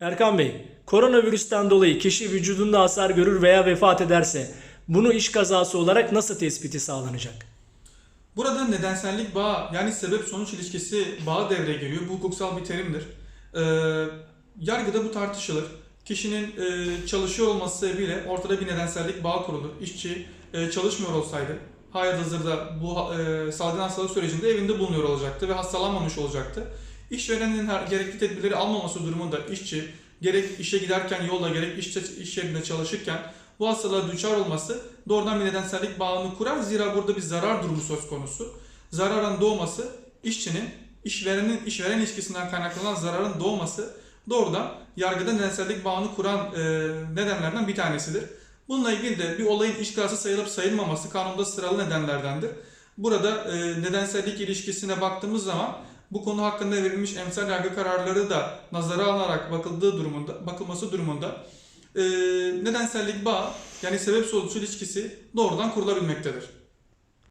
Erkan Bey, koronavirüsten dolayı kişi vücudunda hasar görür veya vefat ederse bunu iş kazası olarak nasıl tespiti sağlanacak? Burada nedensellik bağı yani sebep sonuç ilişkisi bağı devreye giriyor. Bu hukuksal bir terimdir. Ee, yargıda bu tartışılır. Kişinin e, çalışıyor olması sebebiyle ortada bir nedensellik bağı kurulur. İşçi e, çalışmıyor olsaydı hazırda bu e, salgın hastalık sürecinde evinde bulunuyor olacaktı ve hastalanmamış olacaktı. İşverenin gerekli tedbirleri almaması durumunda işçi gerek işe giderken yolda gerek iş, iş yerinde çalışırken bu hastalığa düçar olması doğrudan bir nedensellik bağını kurar. Zira burada bir zarar durumu söz konusu. Zararın doğması işçinin işverenin işveren ilişkisinden kaynaklanan zararın doğması doğrudan yargıda nedensellik bağını kuran e, nedenlerden bir tanesidir. Bununla ilgili de bir olayın iş kazası sayılıp sayılmaması kanunda sıralı nedenlerdendir. Burada e, nedensellik ilişkisine baktığımız zaman bu konu hakkında verilmiş emsal yargı kararları da nazara alınarak bakıldığı durumunda, bakılması durumunda e, nedensellik bağı yani sebep sonuç ilişkisi doğrudan kurulabilmektedir.